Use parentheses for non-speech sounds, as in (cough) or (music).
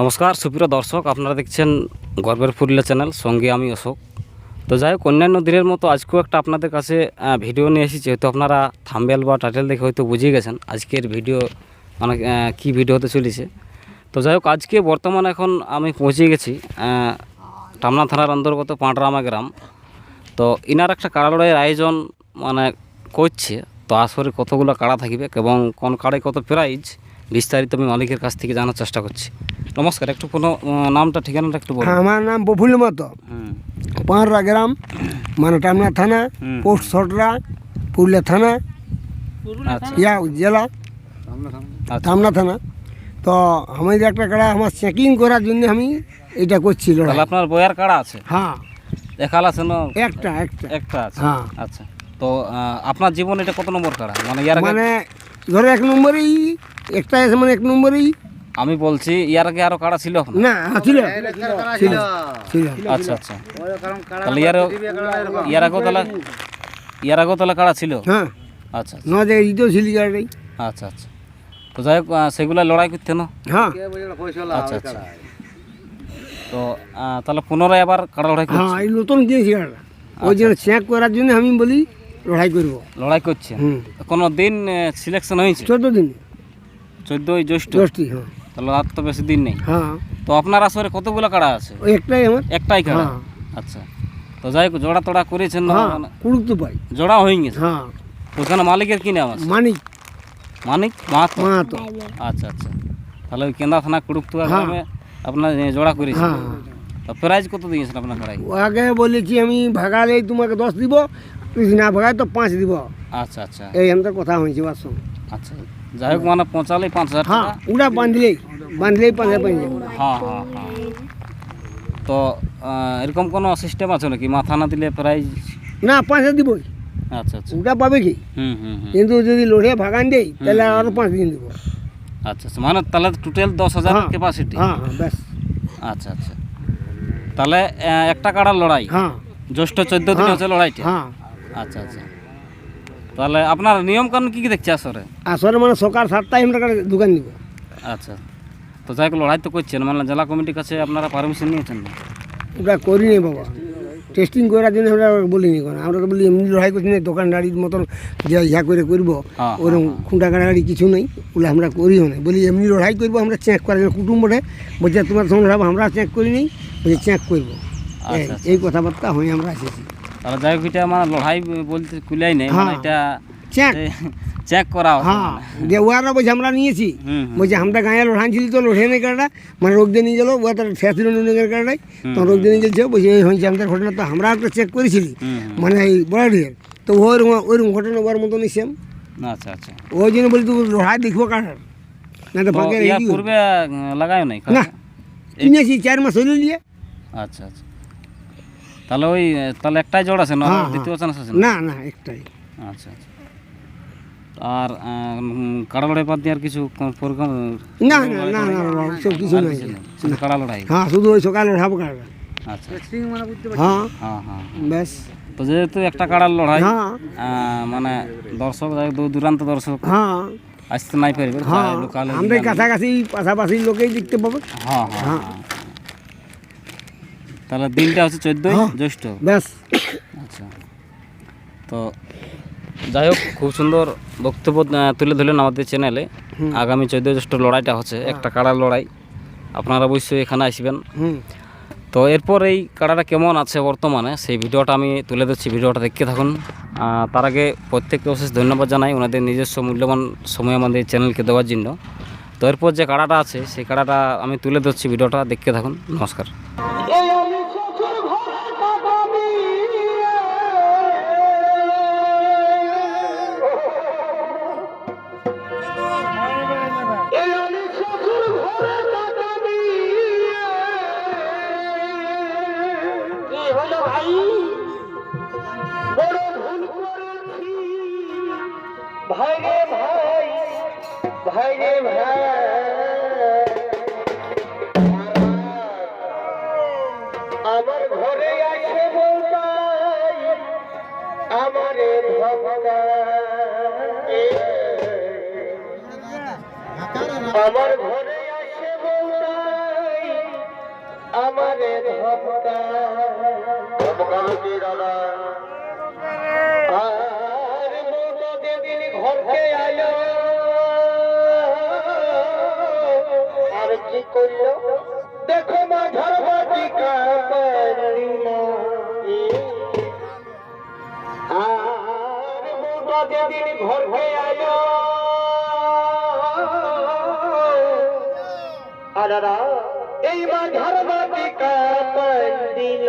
নমস্কার, সুপ্রিয় দর্শক, আপনারা দেখছেন গর্বের পুরুলিয়া চ্যানেল, সঙ্গে আমি অশোক। তো যাই হোক, অন্যান্য দিনের মতো আজকেও একটা আপনাদের কাছে ভিডিও নিয়ে এসেছি। হয়তো আপনারা থাম্বেল বা টাইটেল দেখে হয়তো বুঝিয়ে গেছেন আজকের ভিডিও মানে কী ভিডিও হতে চলেছে। তো যাই হোক, আজকে বর্তমানে এখন আমি পৌঁছে গেছি টামনা থানার অন্তর্গত পাঁটরামা গ্রাম। তো ইনার একটা কাড়া লড়াইয়ের আয়োজন মানে করছে। তো আসরে কতগুলো কাড়া থাকবে এবং কোন কাড়ায় কত প্রাইজ বিস্তারিত আমি মালিকের কাছ থেকে জানার চেষ্টা করছি। নমস্কার একটু কোনো নামটা ঠিকানাটা একটু বলুন। আমার নাম প্রফুল্ল মতো পাঁড়রা গ্রাম মানে টামনা থানা পোস্ট সটরা পুরুলিয়া থানা আচ্ছা। ইয়া জেলা টামনা থানা। তো আমাদের একটা কাড়া আমার চেকিং করার জন্য আমি এটা করছি আপনার বইয়ার কাড়া আছে? হ্যাঁ। দেখাল আছে না? একটা একটা। একটা আছে? হ্যাঁ। আচ্ছা। তো আপনার জীবন এটা কত নম্বর কাড়া? মানে মানে ধরো এক নম্বরেই একটা আছে মানে এক নম্বরেই। আমি বলছি ইয়ার আগে আরও কাড়া ছিল না হ্যাঁ, ছিল। ছিল? ছিল আচ্ছা আচ্ছা। তাহলে ইয়ার ইয়ার আগেও তাহলে ইয়ার আগেও তাহলে কাড়া ছিল? হ্যাঁ। আচ্ছা ন জায়গায় ইটো ছিল আচ্ছা আচ্ছা। তো যাই হোক সেগুলা লড়াই করতে না? হ্যাঁ। আচ্ছা আচ্ছা। তো তাহলে পুনরায় আবার কাড়া লড়াই করছে? হ্যাঁ এই নতুন কিনেছি গাড়িটা ওই জন্য চেক করার জন্য আমি বলি লড়াই করব। লড়াই করছে? কোনো দিন সিলেকশন হয়েছে? চোদ্দ দিন। চোদ্দোই জ্যৈষ্ঠ। দশটি হ্যাঁ। তাহলে আর তো বেশি দিন নেই। হ্যাঁ। তো আপনার আসরে কতগুলো কাড়া আছে? ওই একটাই আমার। একটাই কাড়া? হ্যাঁ। আচ্ছা। তো যাই হোক জোড়া তোড়া করেছেন না? হ্যাঁ মানে কুড়ুক তো পাই জোড়া হয়ে গেছে? হ্যাঁ। ওখানে মালিকের কি নাম আছে? মানিক। মানিক? মাহাতো? মা তো আচ্ছা আচ্ছা। তাহলে ওই কেন্দা থানা কুড়ুকতুয়া হ্যাঁ। গ্রামে আপনার এ, জোড়া করেছেন। হ্যাঁ। তো প্রাইজ কত দিয়েছেন আপনার কাড়াই ও আগে বলেছি আমি ভাগালে তোমাকে দশ দিব যদি না ভাগায় তো পাঁচ দিব। আচ্ছা আচ্ছা। এই আমাদের কথা হয়েছে ওর সঙ্গে আচ্ছা যাই হোক মানে পৌঁছালেই পাঁচ হাজার হ্যাঁ ওটা বাঁধলেই বাঁধলেই পাঁচ হাজার পাই হ্যাঁ হ্যাঁ হ্যাঁ। তো এরকম কোনো সিস্টেম আছে নাকি? মাথা না দিলে প্রাইজ না পাঁচ হাজার দিবই। আচ্ছা আচ্ছা। ওটা পাবে কি? হুম হুম কিন্তু যদি লড়ে ভাগান দেই তাহলে আরও পাঁচ দিন দিব। আচ্ছা আচ্ছা। মানে তাহলে টোটাল দশ হাজার। ক্যাপাসিটি হ্যাঁ হ্যাঁ ব্যাস। আচ্ছা আচ্ছা। তাহলে একটা কাড়ার লড়াই? হ্যাঁ। জ্যৈষ্ঠ চোদ্দ দিন হচ্ছে লড়াইটা? হ্যাঁ। আচ্ছা আচ্ছা। তাহলে আপনার নিয়ম কানুন কী কী দেখছে আসরে? আসলে মানে সকাল সাতটায় আমরা দোকান দিব। আচ্ছা। তো যাই হোক লড়াই তো করছেন মানে জেলা কমিটির কাছে আপনারা পারমিশন নিয়েছেন না? ওটা করি নি বাবা। টেস্টিং করার জন্য আমরা বলিনি কোনো। আমরা তো বলি এমনি লড়াই করছি না দোকানদারির মতন যে ইয়া করে করব। হ্যাঁ, ওরকম খুঁটা কাটাকাটি কিছু নেই বলে আমরা করিও না বলি এমনি লড়াই করব আমরা চেক করার জন্য কুটুম্বটে বলছে তোমার সঙ্গে আমরা চেক করি নেই বলছে চেক করব। আচ্ছা, আচ্ছা। এই কথাবার্তা হয়ে আমরা এসেছি। তাহলে যাই হোক এটা মানে লড়াই বলতে কুলাই নেই মানে হ্যাঁ। এটা চেক। (laughs) চেক করা হ্যাঁ। যে বলছে আমরা নিয়েছি। বলছে আমরা গাঁয়ে লড়ান ছিল তো লড়ে নেই কাটা মানে রোগ দিয়ে নিয়ে গেলো ওরা তার তখন রোগ দিয়ে নিয়ে গেছে বলছে এই হয়েছে আমাদের ঘটনা তো আমরা একটা চেক করেছিলি। মানে এই বড়াডিয়ার তো ওরকম ওইরকম ঘটনা ওর মতনই সেম আচ্ছা আচ্ছা। ওই জন্য বলি তুই লড়াই দেখব কাটার না তো তো ফাঁকে পূর্বে লাগায় নাই না কিনেছি চার মাস হইলে নিয়ে। আচ্ছা আচ্ছা। তাহলে ওই তাহলে একটাই জোড় আছে না হ্যাঁ, দ্বিতীয় চান্স আছে না? না না একটাই। আচ্ছা আচ্ছা। আর কাড়া লড়াই বাদ দিয়ে আর কিছু প্রোগ্রাম না না না না না, সব কিছু নাই। কাড়া লড়াই? হ্যাঁ শুধু ওই সকালে লড়াবো কাটা আচ্ছা। হ্যাঁ। হ্যাঁ হ্যাঁ ব্যাস। তো যেহেতু একটা কাড়ার লড়াই হ্যাঁ। মানে দর্শক দূর দূরান্ত দর্শক হ্যাঁ। আসতে নাই পারবে হ্যাঁ। লোকাল কাছাকাছি পাশাপাশি লোকেই দেখতে পাবো। হ্যাঁ হ্যাঁ। হ্যাঁ। তাহলে দিনটা হচ্ছে চোদ্দোই হ্যাঁ। জ্যৈষ্ঠ। ব্যাস। আচ্ছা। তো যাই হোক খুব সুন্দর বক্তব্য তুলে ধরলেন আমাদের চ্যানেলে আগামী চোদ্দ জ্যৈষ্ঠ লড়াইটা হচ্ছে একটা কাড়ার লড়াই। আপনারা অবশ্যই এখানে আসবেন। তো এরপর এই কাড়াটা কেমন আছে বর্তমানে সেই ভিডিওটা আমি তুলে দিচ্ছি ভিডিওটা দেখতে থাকুন। তার আগে প্রত্যেককে অশেষ ধন্যবাদ জানাই ওনাদের নিজস্ব মূল্যবান সময় আমাদের চ্যানেলকে দেওয়ার জন্য। তো এরপর যে কাড়াটা আছে সেই কাড়াটা আমি তুলে দিচ্ছি ভিডিওটা দেখতে থাকুন। নমস্কার। ভাই। রে ভাই ভাই রে ভাই। আমার ঘরে আসে বলতাই, আমারে ভগবান আমার ঘরে আসে বলতাই, আমারে ধমকা ধমকালো কি আর আর দেখো মা ঘর বাটি কাপড়িল আর আলারা, এই মা ঘর বাটি কাপড়িল